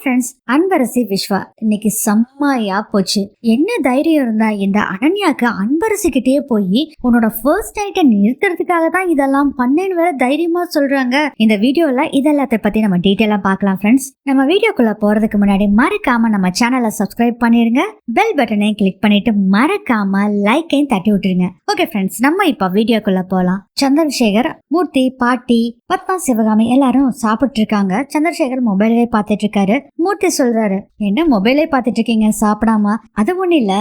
Friends Anbarasi Vishwa இன்னைக்கு செம்மையா போச்சு. என்ன தைரியம் இருந்தா இந்த அனன்யாக்கு அன்பரசி கிட்டே போய் உன்னோட ஃபர்ஸ்ட் நைட்டை நிறுத்துறதுக்காக தான் இதெல்லாம் பண்ணேன்னு வேற தைரியமா சொல்றாங்க. இந்த வீடியோல இதெல்லாத்த பத்தி நம்ம டீட்டெயிலா பார்க்கலாம் ஃப்ரெண்ட்ஸ் நம்ம வீடியோக்குள்ள போறதுக்கு முன்னாடி மறக்காம நம்ம சேனலை சப்ஸ்கிரைப் பண்ணிருங்க. பெல் பட்டனையும் கிளிக் பண்ணிட்டு மறக்காம லைக்கையும் தட்டி விட்டுருங்க. ஓகே ஃப்ரெண்ட்ஸ் நம்ம இப்ப வீடியோக்குள்ள போகலாம் சந்திரசேகர் மூர்த்தி பாட்டி பத்மா சிவகாமி எல்லாரும் சாப்பிட்டு இருக்காங்க சந்திரசேகர் மொபைலே பார்த்துட்டு இருக்காரு. மூர்த்தி சொல்றாரு என்ன மொபைலே பார்த்துட்டு இருக்கீங்க சாப்பிடாம? அது ஒன்றும் இல்ல.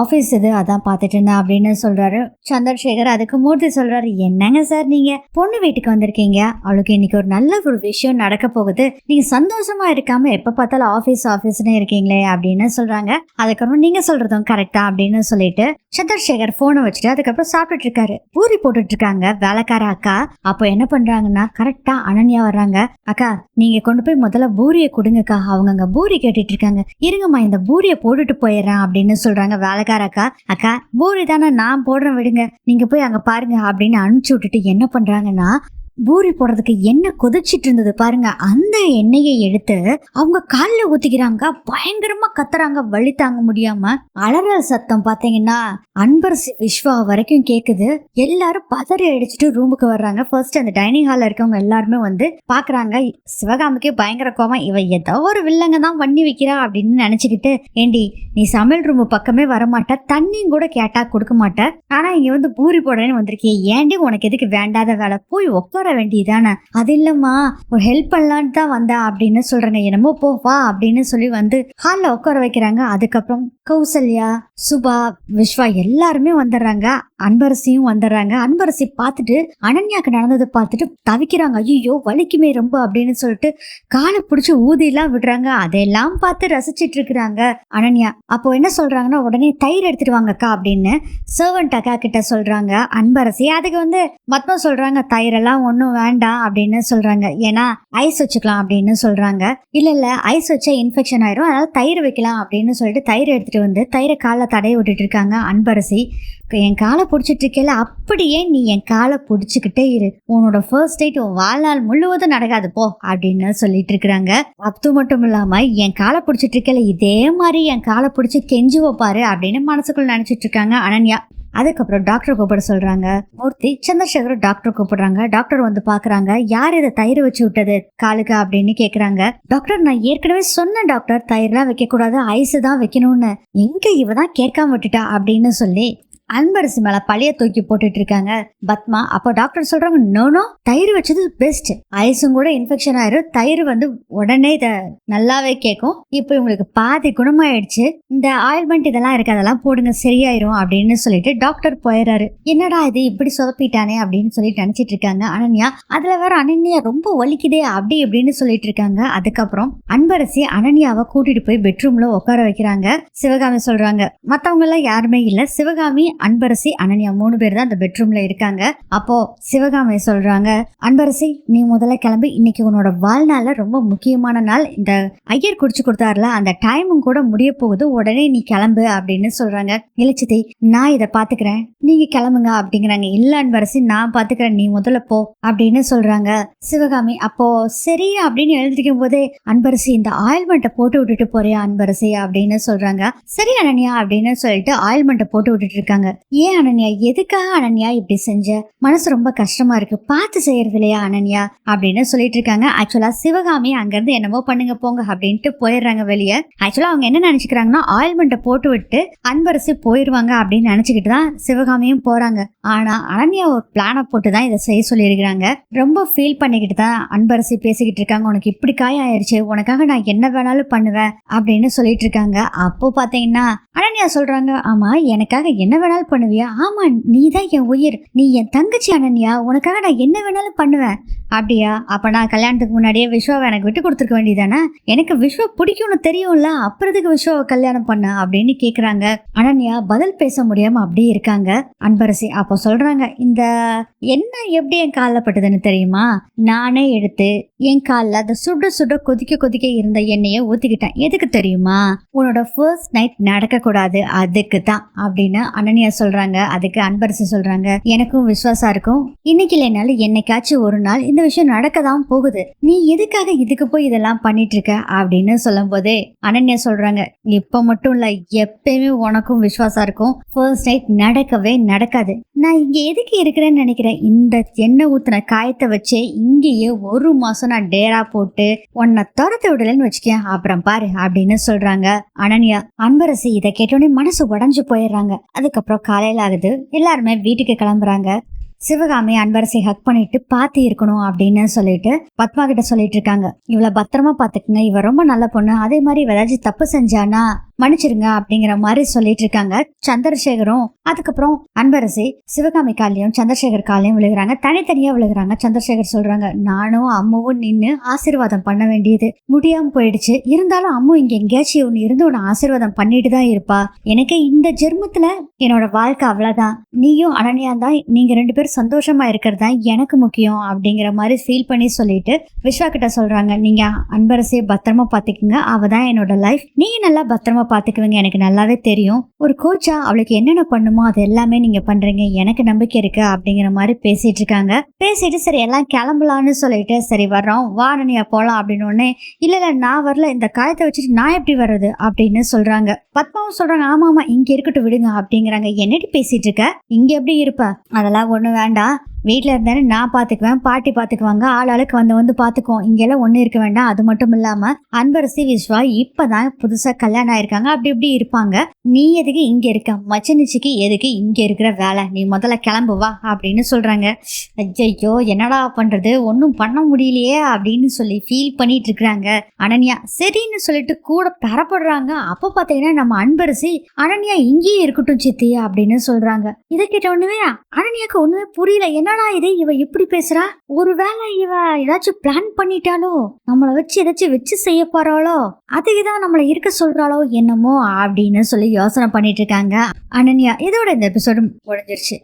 ஆபீஸ் இது அதான் பார்த்துட்டு இருந்தேன் அப்படின்னு சொல்றாரு சந்திரசேகர். அதுக்கு மூர்த்தி சொல்றாரு என்னங்க சார் நீங்க? பொண்ணு வீட்டுக்கு வந்திருக்கீங்க. அவளுக்கு இன்னைக்கு ஒரு நல்ல ஒரு விஷயம் நடக்க போகுது. நீங்க சந்தோஷமா இருக்காம எப்ப பார்த்தாலும் ஆபீஸ் ஆபீஸ்னு இருக்கீங்களே அப்படின்னு சொல்றாங்க. அதுக்கப்புறம் நீங்க சொல்றதும் கரெக்டா அப்படின்னு சொல்லிட்டு சந்திரசேகர் போனை வச்சுட்டு அதுக்கப்புறம் சாப்பிட்டுட்டு இருக்காரு பூரி போட்டுட்டு இருக்காங்க வேலைக்கார அக்கா. அப்போ என்ன பண்றாங்கன்னா கரெக்டா அனன்யா வர்றாங்க. அக்கா நீங்க கொண்டு போய் முதல்ல பூரியை கொடுங்கக்கா. அவங்க அங்க பூரி கேட்டுட்டு இருக்காங்க இருங்கம்மா இந்த பூரியை போட்டுட்டு போயிடுறேன் அப்படின்னு சொல்றாங்க வேலைக்கார அக்கா. அக்கா பூரி தானே நான் போடுறேன் விடுங்க. நீங்க போய் அங்க பாருங்க அப்படின்னு அனுப்பிச்சு விட்டுட்டு என்ன பண்றாங்கன்னா பூரி போடுறதுக்கு எண்ணெய் கொதிச்சிட்டு இருந்தது பாருங்க. அந்த எண்ணெயை எடுத்து அவங்க காலில் ஊத்திக்கிறாங்க. பயங்கரமா கத்துறாங்க. வழி தாங்க முடியாம. அலறல் சத்தம் பாத்தீங்கன்னா அன்பரசி விஸ்வா வரைக்கும் கேக்குது. எல்லாரும் பதறி அடிச்சுட்டு ரூமுக்கு வர்றாங்க. ஃபர்ஸ்ட் அந்த டைனிங் ஹால்ல இருக்கவங்க எல்லாருமே வந்து பாக்குறாங்க. சிவகாமிக்கே பயங்கர கோவம். இவ ஏதோ ஒரு வில்லங்க தான் பண்ணி வைக்கிறா அப்படின்னு நினைச்சுக்கிட்டு ஏண்டி நீ சமையல் ரூம் பக்கமே வரமாட்ட. தண்ணியும் கூட கேட்டா கொடுக்க மாட்ட. ஆனா இங்க வந்து பூரி போடுறேன்னு வந்திருக்கிய. ஏண்டி உனக்கு எதுக்கு வேண்டாத வேலை? போய் உட்கார வேண்டியதானே அது இல்லம்மா ஒரு ஹெல்ப் பண்ணலான்னு தான் வந்தா அப்படின்னு சொல்றாங்க என்னமோ போ வா அப்படின்னு சொல்லி வந்து ஹாலில் உட்கார வைக்கிறாங்க. அதுக்கப்புறம் கௌசல்யா சுபா விஸ்வா எல்லாருமே வந்துடுறாங்க. அன்பரசியும் வந்துடுறாங்க. அன்பரசி பார்த்துட்டு அனன்யாக்கு நடந்ததை பார்த்துட்டு தவிக்கிறாங்க. ஐயோ வலிக்குமே ரொம்ப அப்படின்னு சொல்லிட்டு காலை பிடிச்சி ஊதியெல்லாம் விடுறாங்க. அதையெல்லாம் பார்த்து ரசிச்சிட்டு இருக்கிறாங்க அனன்யா. அப்போ என்ன சொல்றாங்கன்னா உடனே தயிர் எடுத்துட்டு வாங்கக்கா அப்படின்னு சர்வன்ட் அக்கா கிட்ட சொல்றாங்க. அன்பரசி அதுக்கு வந்து மத்தம் சொல்றாங்க தயிரெல்லாம் ஒன்றும் ஒன்றும் வேண்டாம் அப்படின்னு சொல்றாங்க. ஏன்னா ஐஸ் வச்சுக்கலாம் அப்படின்னு சொல்றாங்க. இல்ல இல்ல ஐஸ் வச்சா இன்ஃபெக்ஷன் ஆயிரும். அதனால் தயிர் வைக்கலாம் அப்படின்னு சொல்லிட்டு தயிர் எடுத்துட்டு வந்து தயிரை காலை தடைய விட்டுட்டு இருக்காங்க அன்பரசி. என் காலை பிடிச்சிட்டு இருக்கல அப்படியே நீ என் காலை பிடிச்சிக்கிட்டே இரு. உன்னோட ஃபர்ஸ்ட் டேட் உன் வாழ்நாள் முழுவதும் நடக்காது போ அப்படின்னு சொல்லிட்டு இருக்கிறாங்க. அது மட்டும் இல்லாம என் காலை பிடிச்சிட்டு இருக்கல இதே மாதிரி என் காலை பிடிச்சி கெஞ்சி வைப்பாரு அப்படின்னு மனசுக்குள்ள நினைச்சிட்டு இருக்காங்க அனன்யா. அதுக்கப்புறம் டாக்டர் கூப்பிட சொல்றாங்க. மூர்த்தி சந்திரசேகர் டாக்டர் கூப்பிடுறாங்க. டாக்டர் வந்து பாக்குறாங்க யார் இதை தயிர் வச்சு விட்டது? காலுக்கு? அப்படின்னு கேக்குறாங்க. டாக்டர் நான் ஏற்கனவே சொன்னேன் டாக்டர் தயிர்லாம் வைக்க கூடாது ஐஸ் தான் வைக்கணும்னு. எங்க இவ தான் கேட்காம விட்டுட்டா அப்படின்னு சொல்லி அன்பரசி மேல பழைய தூக்கி போட்டுட்டு இருக்காங்க பத்மா அப்போ டாக்டர் சொல்றாங்க நோனோ தயிர் வச்சது பெஸ்ட் ஐஸும் கூட இன்ஃபெக்ஷன் ஆயிரும். தயிர் வந்து உடனே இதை நல்லாவே கேட்கும் இப்போ இவங்களுக்கு பாதி குணமாயிடுச்சு. இந்த ஆயில்மெண்ட் இதெல்லாம் இருக்கு அதெல்லாம் போடுங்க சரியாயிரும் அப்படின்னு சொல்லிட்டு டாக்டர் போயிடுறாரு என்னடா இது இப்படி சொதப்பிட்டானே? அப்படின்னு சொல்லிட்டு நினைச்சிட்டு இருக்காங்க அனன்யா. அதுல வேற அனன்யா ரொம்ப வலிக்குதே அப்படி இப்படின்னு சொல்லிட்டு இருக்காங்க அதுக்கப்புறம் அன்பரசி அனன்யாவை கூட்டிட்டு போய் பெட்ரூம்ல உட்கார வைக்கிறாங்க. சிவகாமி சொல்றாங்க மத்தவங்க எல்லாம் யாருமே இல்ல. சிவகாமி அன்பரசி அனன்யா மூணு பேர் தான் அந்த பெட்ரூம்ல இருக்காங்க. அப்போ சிவகாமி சொல்றாங்க அன்பரசி நீ முதல்ல கிளம்பி. இன்னைக்கு உன்னோட வாழ்நாள்ல ரொம்ப முக்கியமான நாள். இந்த ஐயர் குடிச்சு கொடுத்தாருல அந்த டைமும் கூட முடிய போகுது. உடனே நீ கிளம்பு அப்படின்னு சொல்றாங்க. இலச்சிதை நான் இதை பாத்துக்கிறேன். நீங்க கிளம்புங்க அப்படிங்கிறாங்க. இல்ல அன்பரசி நான் பாத்துக்கிறேன். நீ முதல்ல போ அப்படின்னு சொல்றாங்க சிவகாமி. அப்போ சரி அப்படின்னு எழுதிருக்கும் போதே அன்பரசி இந்த ஆயில்மெண்ட்டை போட்டு விட்டுட்டு போறியா அன்பரசி? அப்படின்னு சொல்றாங்க. சரி அனன்யா அப்படின்னு சொல்லிட்டு ஆயில்மெண்ட்டை போட்டு விட்டுட்டு இருக்காங்க. ஏன் அனன்யா? எதுக்காக அனன்யா இப்படி செஞ்ச? மனசு ரொம்ப கஷ்டமா இருக்கு. பார்த்து செய்யறது இல்லையா அனன்யா? அப்படின்னு சொல்லிட்டு இருக்காங்க. ஆக்சுவலா சிவகாமி அங்கிருந்து என்னமோ பண்ணுங்க போங்க அப்படின்ட்டு போயிடுறாங்க வெளியே. ஆக்சுவலா அவங்க என்ன நினைச்சுக்கிறாங்கன்னா ஆயில்மெண்ட்டை போட்டு விட்டு அன்பரசி போயிடுவாங்க அப்படின்னு நினைச்சுக்கிட்டு தான் சிவகாமியும் போறாங்க. ஆனா அனன்யா ஒரு பிளானை போட்டு தான் இதை செய்ய சொல்லியிருக்கிறாங்க. ரொம்ப ஃபீல் பண்ணிக்கிட்டு தான் அன்பரசி பேசிக்கிட்டு இருக்காங்க. உனக்கு இப்படி காய ஆயிடுச்சு உனக்காக நான் என்ன வேணாலும் பண்ணுவேன் அப்படின்னு சொல்லிட்டு இருக்காங்க. அப்போ பாத்தீங்கன்னா அனன்யா சொல்றாங்க ஆமா எனக்காக என்ன வேணாலும் பண்ணுவியா? ஆமா நீ தான் என் உயிர். நீ என் தங்கச்சி அனன்யா. உனக்காக நான் என்ன வேணாலும் பண்ணுவேன். அப்படியா? அப்ப நான் கல்யாணத்துக்கு முன்னாடியே விஸ்வாவை எனக்கு விட்டு கொடுத்துருக்க வேண்டியதானே எனக்கு விஸ்வா பிடிக்கும்னு தெரியும்ல. அப்புறத்துக்கு விஸ்வாவை கல்யாணம் பண்ண அப்படின்னு கேக்குறாங்க. அனன்யா பதில் பேச முடியாம அப்படியே இருக்காங்க. அன்பரசி அப்போ சொல்றாங்க இந்த என்ன எப்படி என் காலில் பட்டதுன்னு தெரியுமா? நானே எடுத்து என் காலில் அந்த சுட சுட கொதிக்க கொதிக்க இருந்த எண்ணெயை ஊத்திக்கிட்டேன். எதுக்கு தெரியுமா? உன்னோட ஃபர்ஸ்ட் நைட் நடக்கக்கூடாது. கூடாது அதுக்கு தான் அப்படின்னு அனன்யா சொல்றாங்க. அதுக்கு அன்பரசு சொல்றாங்க. எனக்கும் விசுவாசம் இருக்கும். இன்னைக்கு இல்லைனாலும் என்னைக்காச்சும் ஒரு நாள் இந்த விஷயம் நடக்க தான் போகுது. நீ எதுக்காக இதுக்கு போய் இதெல்லாம் பண்ணிட்டு இருக்க அப்படின்னு சொல்லும் போதே அனன்யா சொல்றாங்க. இப்ப மட்டும் இல்ல எப்பயுமே உனக்கும் விசுவாசம் இருக்கும். ஃபர்ஸ்ட் நைட் நடக்கவே நடக்காது. நான் இங்க எதுக்கு இருக்கிறேன்னு நினைக்கிறேன்? இந்த எண்ணெய் ஊத்தின காயத்தை வச்சே இங்கேயே ஒரு மாசம் நான் டேரா போட்டு உன்னை துரத்து விடலன்னு வச்சுக்கேன். அப்புறம் பாரு அப்படின்னு சொல்றாங்க அனன்யா. அன்பரசு இதை கேட்டு கேட்டோடனே மனசு உடஞ்சு போயிடுறாங்க. அதுக்கப்புறம் காலையில் ஆகுது. எல்லாருமே வீட்டுக்கு கிளம்புறாங்க. சிவகாமி அன்பரசை ஹக் பண்ணிட்டு பாத்து இருக்கணும் அப்படின்னு சொல்லிட்டு பத்மா கிட்ட சொல்லிட்டு இருக்காங்க. இவள பத்திரமா பாத்துக்குங்க. இவ ரொம்ப நல்ல பொண்ணு. அதே மாதிரி ஏதாச்சும் தப்பு செஞ்சானா மன்னிச்சிருங்க அப்படிங்கிற மாதிரி சொல்லிட்டு இருக்காங்க. சந்திரசேகரும் அதுக்கப்புறம் அன்பரசி சிவகாமி காலையும் சந்திரசேகர் காலையும் விழுகிறாங்க. தனித்தனியா விழுகிறாங்க. சந்திரசேகர் சொல்றாங்க நானும் அம்மாவும் நின்று ஆசீர்வாதம் பண்ண வேண்டியது முடியாம போயிடுச்சு. இருந்தாலும் அம்மு இங்க எங்கேயாச்சும் ஒன்று இருந்து உன்னை ஆசீர்வாதம் பண்ணிட்டு தான் இருப்பா. எனக்கு இந்த ஜென்மத்துல என்னோட வாழ்க்கை அவ்வளவுதான். நீயும் அனன்யா தான் நீங்க ரெண்டு பேரும் சந்தோஷமா இருக்கிறது தான் எனக்கு முக்கியம் அப்படிங்கிற மாதிரி ஃபீல் பண்ணி சொல்லிட்டு விஸ்வா கிட்ட சொல்றாங்க நீங்க அன்பரசியை பத்திரமா பாத்துக்கோங்க அவ தான் என்னோட லைஃப் நீ நல்லா பத்திரமா பார்த்துக்குவங்க. எனக்கு நல்லாவே தெரியும். ஒரு கோச்சா அவளுக்கு என்னென்ன பண்ணுமோ அது எல்லாமே நீங்க பண்றீங்க. எனக்கு நம்பிக்கை இருக்கு அப்படிங்கிற மாதிரி பேசிட்டு இருக்காங்க. பேசிட்டு சரி எல்லாம் கிளம்பலான்னு சொல்லிட்டு சரி வர்றோம். வா போகலாம் போலாம் அப்படின்னு உடனே இல்ல இல்ல நான் வரல. இந்த காயத்தை வச்சுட்டு நான் எப்படி வர்றது? அப்படின்னு சொல்றாங்க. பத்மாவும் சொல்றாங்க ஆமா ஆமா இங்க இருக்கட்டும் விடுங்க அப்படிங்கிறாங்க. என்னடி பேசிட்டு இருக்க? இங்க எப்படி இருப்ப? அதெல்லாம் ஒண்ணு வேண்டாம். வீட்டில் இருந்தாலே நான் பார்த்துக்குவேன் பாட்டி பார்த்துக்குவாங்க ஆளாளுக்கு வந்து வந்து பார்த்துக்குவோம் இங்கெல்லாம் ஒன்றும் இருக்க வேண்டாம் அது மட்டும் இல்லாமல் அன்பரசி விஸ்வா இப்போ தான் புதுசாக கல்யாணம் ஆயிருக்காங்க அப்படி இப்படி இருப்பாங்க. நீ எதுக்கு இங்கே இருக்க? மச்சனிச்சிக்கு எதுக்கு இங்கே இருக்கிற வேலை? நீ முதல்ல கிளம்பு வா அப்படின்னு சொல்கிறாங்க ஐயோ என்னடா பண்ணுறது ஒன்றும் பண்ண முடியலையே அப்படின்னு சொல்லி ஃபீல் பண்ணிட்டு இருக்கிறாங்க. அனன்யா சரின்னு சொல்லிட்டு கூட பெறப்படுறாங்க அப்போ பார்த்தீங்கன்னா நம்ம அன்பரசி அனன்யா இங்கேயே இருக்கட்டும் சித்தி அப்படின்னு சொல்கிறாங்க இதை கேட்ட ஒன்றுமே அனன்யாக்கு ஒன்றுமே புரியல. என்னடா இது? இவ இப்படி பேசுறா? ஒருவேளை இவ ஏதாச்சும் பிளான் பண்ணிட்டாலோ? நம்மள வச்சு ஏதாச்சும் வச்சு செய்ய போறாளோ? அதுக்குதான் நம்மள இருக்க சொல்றாளோ என்னமோ அப்படின்னு சொல்லி யோசனை பண்ணிட்டு இருக்காங்க அனன்யா. இதோட இந்த எபிசோடு முடிஞ்சிருச்சு.